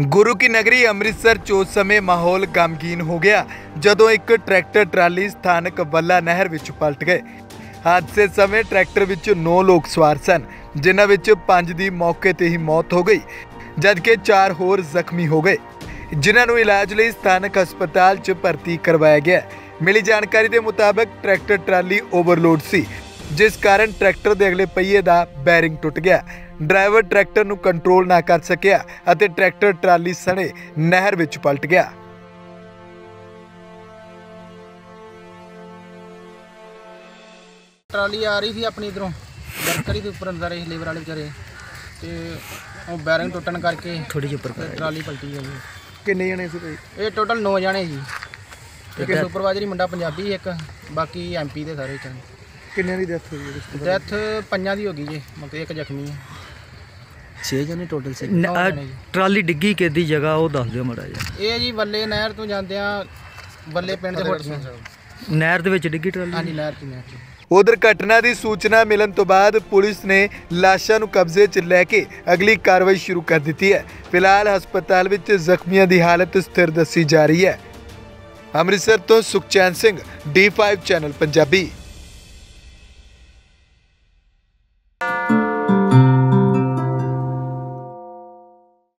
ਗੁਰੂ ਕੀ ਨਗਰੀ ਅੰਮ੍ਰਿਤਸਰ 'ਚ ਉਸ ਸਮੇਂ ਮਾਹੌਲ ਗਮਗੀਨ ਹੋ ਗਿਆ, ਜਦੋਂ ਇੱਕ ਟਰੈਕਟਰ ਟਰਾਲੀ ਸਥਾਨਕ ਬੱਲਾ ਨਹਿਰ ਵਿੱਚ ਪਲਟ ਗਏ। ਹਾਦਸੇ ਸਮੇਂ ਟਰੈਕਟਰ ਵਿੱਚ 9 ਲੋਕ ਸਵਾਰ ਸਨ, ਜਿਨ੍ਹਾਂ ਵਿੱਚ 5 ਦੀ ਮੌਕੇ ਤੇ ਹੀ ਮੌਤ ਹੋ ਗਈ, ਜਦਕਿ 4 ਹੋਰ ਜ਼ਖਮੀ ਹੋ ਗਏ। ਜਿਨ੍ਹਾਂ ਨੂੰ ਇਲਾਜ ਲਈ ਸਥਾਨਕ ਹਸਪਤਾਲ 'ਚ ਭਰਤੀ ਕਰਵਾਇਆ ਗਿਆ। ਮਿਲੀ ਜਾਣਕਾਰੀ ਦੇ ਮੁਤਾਬਕ ਟਰੈਕਟਰ ਟਰਾਲੀ ਓਵਰਲੋਡ ਸੀ। ਜਿਸ ਕਾਰਨ ਟਰੈਕਟਰ ਦੇ ਅਗਲੇ ਪਹੀਏ ਦਾ ਬੈਰਿੰਗ ਟੁੱਟ ਗਿਆ। ਡਰਾਈਵਰ ਟਰੈਕਟਰ ਨੂੰ ਕੰਟਰੋਲ ਨਾ ਕਰ ਸਕਿਆ ਅਤੇ ਟਰੈਕਟਰ ਟਰਾਲੀ ਸਣੇ ਨਹਿਰ ਵਿੱਚ ਪਲਟ ਗਿਆ। ਟਰਾਲੀ ਆ ਰਹੀ ਸੀ ਆਪਣੀ ਇਧਰੋਂ। ਵਰਕਰੀ ਦੇ ਉੱਪਰ ਅੰਦਰ ਰਹੇ ਲੇਬਰ ਵਾਲੇ ਵਿਚਾਰੇ। ਤੇ ਉਹ ਬੈਰਿੰਗ ਟੁੱਟਣ ਕਰਕੇ ਥੋੜੀ ਜਿਹੀ ਉੱਪਰ ਟਰਾਲੀ ਪਲਟੀ ਹੈ ਜੀ। ਕਿੰਨੇ ਜਣੇ ਸੀ ਭਾਈ? ਇਹ ਟੋਟਲ 9 ਜਾਣੇ ਜੀ ਇੱਕ ਸੁਪਰਵਾਈਜ਼ਰ ਹੀ ਮੁੰਡਾ ਪੰਜਾਬੀ ਇੱਕ ਬਾਕੀ ਐਮਪੀ ਦੇ ਸਾਰੇ ਚੰਗੇ ਕਿੰਨਿਆਂ ਦੀ ਡੈਥ ਹੋਈ ਹੈ ਡੈਥ ਪੰਜਾਂ ਦੀ ਹੋ ਗਈ ਜੀ ਮਤਲਬ ਇੱਕ ਜ਼ਖਮੀ ਹੈ। 6 ਜਣੇ ਟੋਟਲ ਸੀ। ਨੌ। ਟਰਾਲੀ ਡਿੱਗੀ ਕਿਹਦੀ ਜਗ੍ਹਾ ਉਹ ਦੱਸ ਦਿਓ ਮੜਾ ਜੀ ਇਹ ਜੀ ਬੱਲੇ ਨਹਿਰ ਤੋਂ ਜਾਂਦਿਆਂ ਬੱਲੇ ਪਿੰਡ ਦੇ ਹੋਟਲ ਨਹਿਰ ਦੇ ਵਿੱਚ ਡਿੱਗੀ ਟਰਾਲੀ? ਹਾਂਜੀ ਨਹਿਰ ਚ ਨਹਿਰ ਚ। ਉਧਰ ਘਟਨਾ ਦੀ ਸੂਚਨਾ ਮਿਲਣ ਤੋਂ ਬਾਅਦ ਪੁਲਿਸ ਨੇ ਲਾਸ਼ਾਂ ਨੂੰ ਕਬਜ਼ੇ 'ਚ ਲੈ ਕੇ ਅਗਲੀ ਕਾਰਵਾਈ ਸ਼ੁਰੂ ਕਰ ਦਿੱਤੀ ਹੈ। ਫਿਲਹਾਲ ਹਸਪਤਾਲ ਵਿੱਚ ਜ਼ਖਮੀਆਂ ਦੀ ਹਾਲਤ ਸਥਿਰ ਦੱਸੀ ਜਾ ਰਹੀ ਹੈ। ਅੰਮ੍ਰਿਤਸਰ ਤੋਂ ਸੁਖਚੈਨ ਸਿੰਘ D5 ਚੈਨਲ ਪੰਜਾਬੀ।